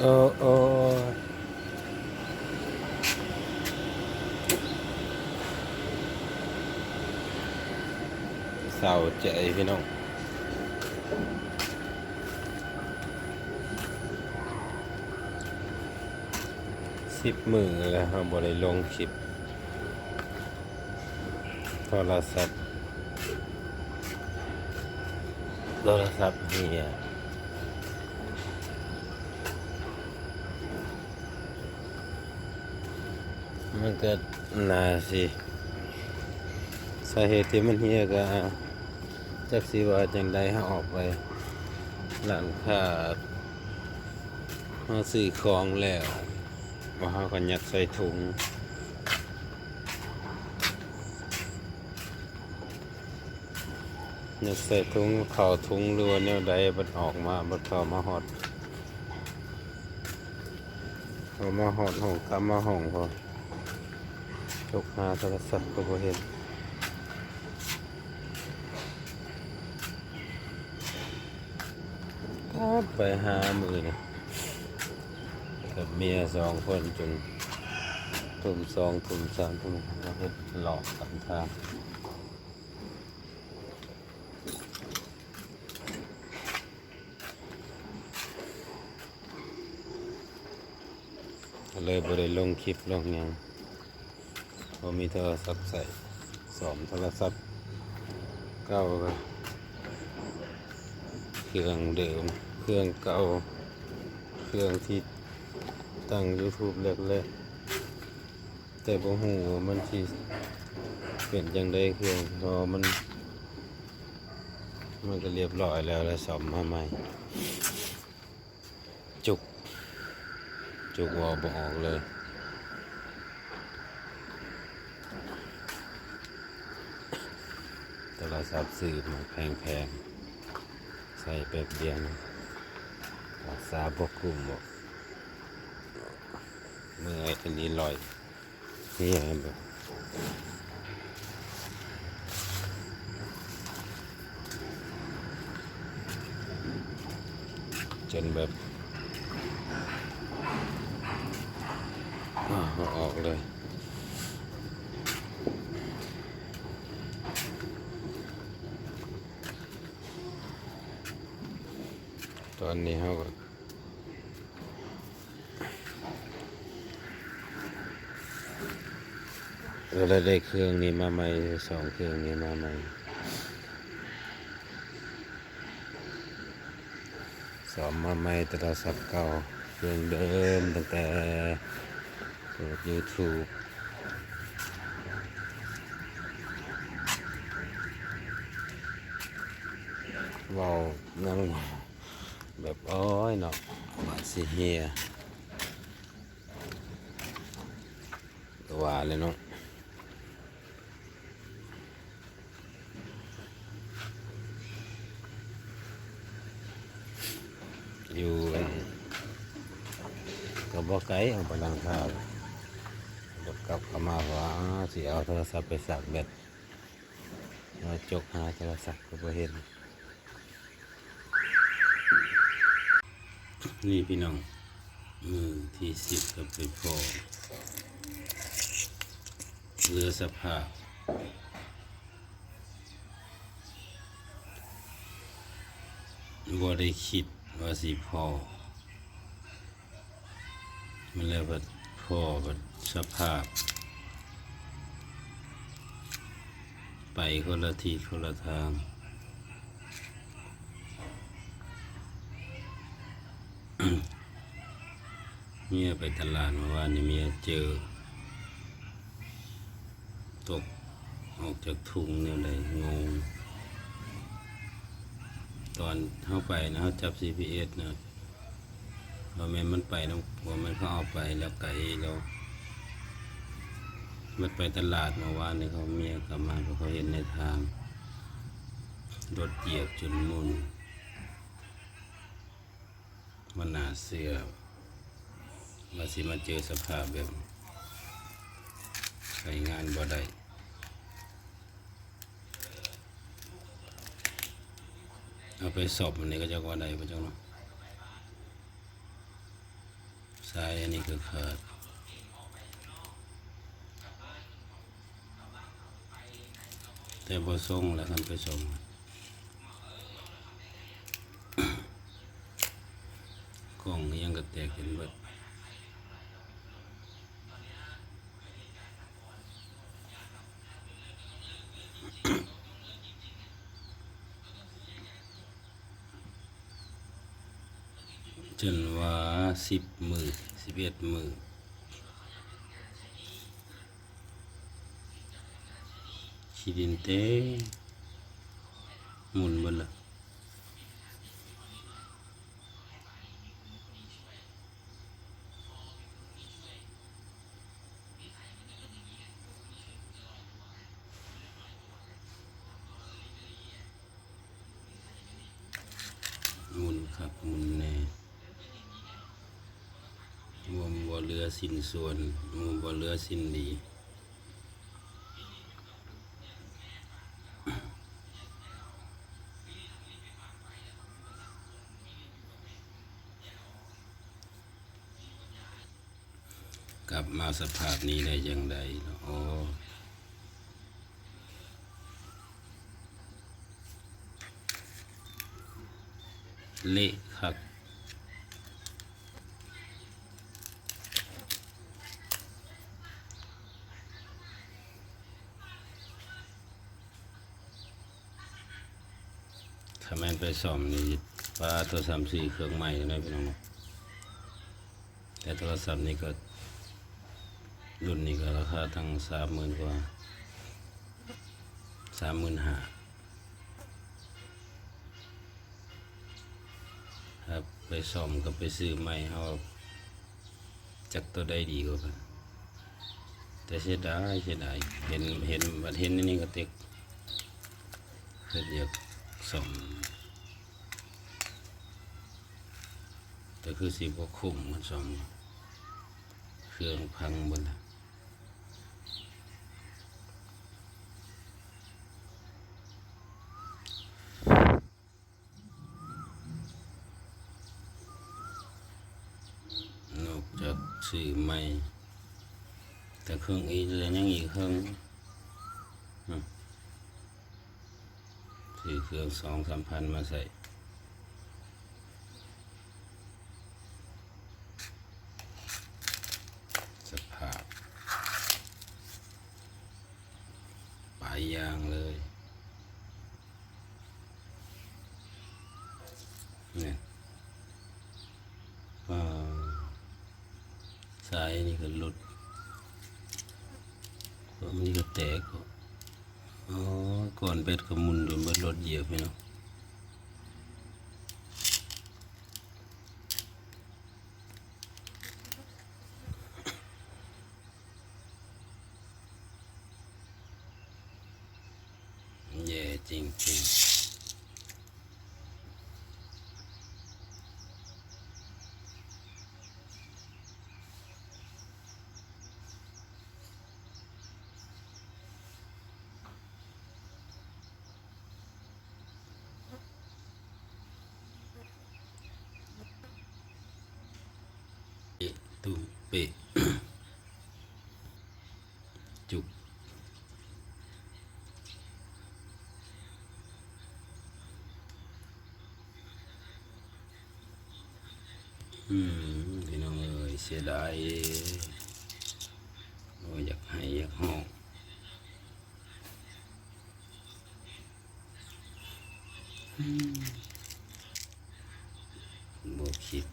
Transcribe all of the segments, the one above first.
เออเออเศร้าใจพี่น้องสิบมือแล้วครับบริลงคลิปโทรศัพท์โทรศัพท์เฮีย มันก็น่าสิสาเหตุที่มันเฮียก็จักสิว่าจังใดให้ออกไปร้านค้ามาซื้อของแล้วว่าเขาก็ยัดใส่ถุงยัดใส่ถุงเข่าถุงรัวาแนวใดบัดออกมาบัดเข้ามาหอดเข้ามาหอดห้องกลับมาห้องพอ จกหาโทรศัพท์ก็บ่เห็นครับไปหามือนี่กับเมียสองคนจนทุ่มสองทุ่มสามทุ่มก็เฮ็ดหลอกกันทางเลยบ่ได้ลงคลิปลงยัง พอมีโทรศัพท์ใส่สอมโทรศัพท์เก่าเครื่องเดิม เครื่องเก่า เครื่องที่ตั้ง YouTube แรกๆแต่บ่ฮู้ว่ามันสิเป็นจังได้เครื่องพอมัน มันก็เรียบร้อยแล้วแล้วสอมมาใหม่ จุก จุกว่าบอกเลย โท รศัพท์ซื้อมาแพงๆ ใส่แป๊บเดียวรักษาบกคุ้มบอกเมื่ออันนี้ลอยนี่ไงแบบจนแบบออกเลย อนนี้เขาก็เราได้ได้เครื่องนี้มาใหม่สองเครื่องนี้มาใหม่สอมมาใหม่โทรศัพท์เก่าเครื่องเดิมตั้งแต่เปิด YouTube เว้านั่ง แบบโอ้ยเนาะบาสิเฮียก็ว่าเลยเนาะอยู่อันก็บอกไกลเอาไปลังข้าวรถกลับเข้ามาว่าสิเอาโทรศัพท์ไปสักแบตเราจกหาโทรศัพท์ก็บ่เห็น นี่พี่น้องมือที่สิบกับไปพอเรือสภาพบ่ได้คิดว่าสิพอมันแล้วบัดพอบัดสภาพ ไปคนละทีคนละทาง เมียไปตลาดเมื่อวานนี่เมียเจอ ตกออกจากถุงเนี่ยเลยงง ตอนเข้าไปนะเขาจับ CPS นะว่าแม่มันไปนะว่ามันเขาเอาไปแล้วไก่แล้วมันไปตลาดเมื่อวานนี่เขาเมียกลับมาเพราะเขาเห็นในทางรถเหยียบจนมุน มันหนาเสียมาสิมาเจอสภาพแบบใช้งานบ่ได้เอาไปสอบมันนี่ก็จะว่าได้ปะเจ้าเนาะสายอันนี้ก็ขาดแต่บ่ส่งแล้วกันไปส่ง กล่ องยังก็แตกเห็นเบิดจนว่าสิบมือสิบเอ็ดมือขีดินเต้หมุนบดละหมุน ครับมุนแน่รวมบ่เหลือสิ้นส่วนรวมบ่เหลือสิ้นดีกลับมาสภาพนี้ได้อย่างไรเนาะอ๋อ เละครับถ้าแม่นไปซ่อมนี่ปลาตัวสามสี่เครื่องใหม่นะพี่น้องแต่โทรศัพท์นี่ก็รุ่นนี้ก็ราคาทั้งสามหมื่นกว่าสามหมื่นห้า ไปซ่อมก็ไปซื้อใหม่เอาจักตัวได้ดีกว่ากันแต่เสียดายเสียดายเห็นเห็นบัดเห็นนนี่ก็เต็กเพื่ออยากซ่อมแต่คือสิบ่คุ้มมันซ่อมเครื่องพังหมดแล้วนอก จากซื้อใหม่ แต่เครื่องอีกแล้วยังอีกเครื่องอืมซื้อเครื่องสองสามพันมาใส่สภาพปลายยางเลยเนี่ยอ่า สายนี่ก็หลุดมันนี่ก็แตกอ๋อก่อนเบ็ดก็มุนโดนเบ็ดรถเหยียบไปเนาะแย่จริงจริง ตุ้มเปะจุกอืมพี่น้องเอ้ยเสียดายโอ้ยอยากให้อยากห้องอืมบวคิด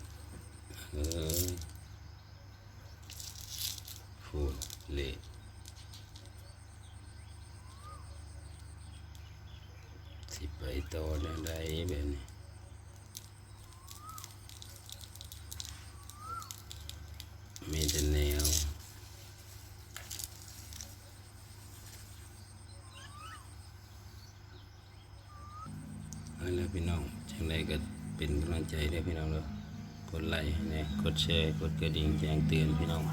เออ ฟูดเละสิไปต่อได้ไดแบบนี้มีแต่แนวอาละพี่น้องจังไรก็เป็นกำลังใจให้พี่น้องเลยกดไลค์นะกดแชร์ กดกระดิ่งแจ้งเตือนพี่น้อง